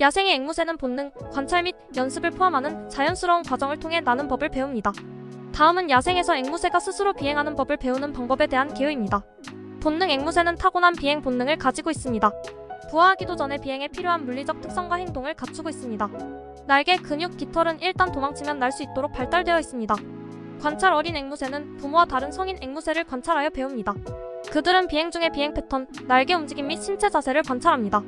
야생의 앵무새는 본능, 관찰 및 연습을 포함하는 자연스러운 과정을 통해 나는 법을 배웁니다. 다음은 야생에서 앵무새가 스스로 비행하는 법을 배우는 방법에 대한 개요입니다. 본능 앵무새는 타고난 비행 본능을 가지고 있습니다. 부화하기도 전에 비행에 필요한 물리적 특성과 행동을 갖추고 있습니다. 날개, 근육, 깃털은 일단 도망치면 날 수 있도록 발달되어 있습니다. 관찰 어린 앵무새는 부모와 다른 성인 앵무새를 관찰하여 배웁니다. 그들은 비행 중의 비행 패턴, 날개 움직임 및 신체 자세를 관찰합니다.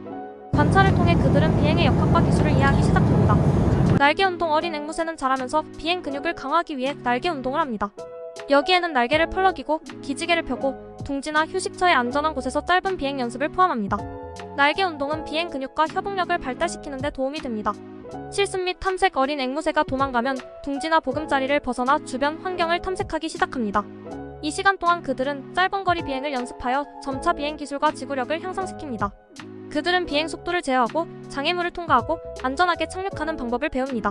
관찰을 통해 그들은 비행의 역학과 기술을 이해하기 시작합니다. 날개 운동 어린 앵무새는 자라면서 비행 근육을 강화하기 위해 날개 운동을 합니다. 여기에는 날개를 펄럭이고 기지개를 펴고 둥지나 휴식처의 안전한 곳에서 짧은 비행 연습을 포함합니다. 날개 운동은 비행 근육과 협응력을 발달시키는 데 도움이 됩니다. 실습 및 탐색 어린 앵무새가 도망가면 둥지나 보금자리를 벗어나 주변 환경을 탐색하기 시작합니다. 이 시간 동안 그들은 짧은 거리 비행을 연습하여 점차 비행 기술과 지구력을 향상시킵니다. 그들은 비행 속도를 제어하고 장애물을 통과하고 안전하게 착륙하는 방법을 배웁니다.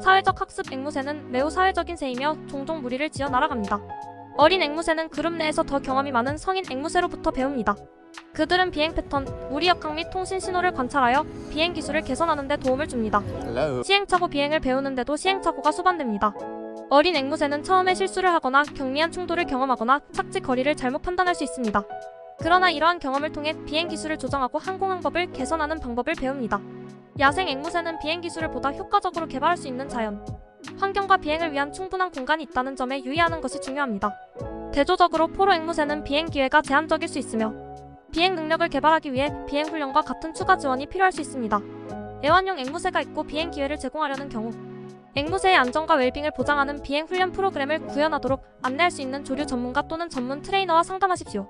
사회적 학습 앵무새는 매우 사회적인 새이며 종종 무리를 지어 날아갑니다. 어린 앵무새는 그룹 내에서 더 경험이 많은 성인 앵무새로부터 배웁니다. 그들은 비행 패턴, 무리 역학 및 통신 신호를 관찰하여 비행 기술을 개선하는 데 도움을 줍니다. 시행착오 비행을 배우는데도 시행착오가 수반됩니다. 어린 앵무새는 처음에 실수를 하거나 경미한 충돌을 경험하거나 착지 거리를 잘못 판단할 수 있습니다. 그러나 이러한 경험을 통해 비행 기술을 조정하고 항공항 법을 개선하는 방법을 배웁니다. 야생 앵무새는 비행 기술을 보다 효과적으로 개발할 수 있는 자연, 환경과 비행을 위한 충분한 공간이 있다는 점에 유의하는 것이 중요합니다. 대조적으로 포로 앵무새는 비행 기회가 제한적일 수 있으며 비행 능력을 개발하기 위해 비행 훈련과 같은 추가 지원이 필요할 수 있습니다. 애완용 앵무새가 있고 비행 기회를 제공하려는 경우 앵무새의 안전과 웰빙을 보장하는 비행 훈련 프로그램을 구현하도록 안내할 수 있는 조류 전문가 또는 전문 트레이너와 상담하십시오.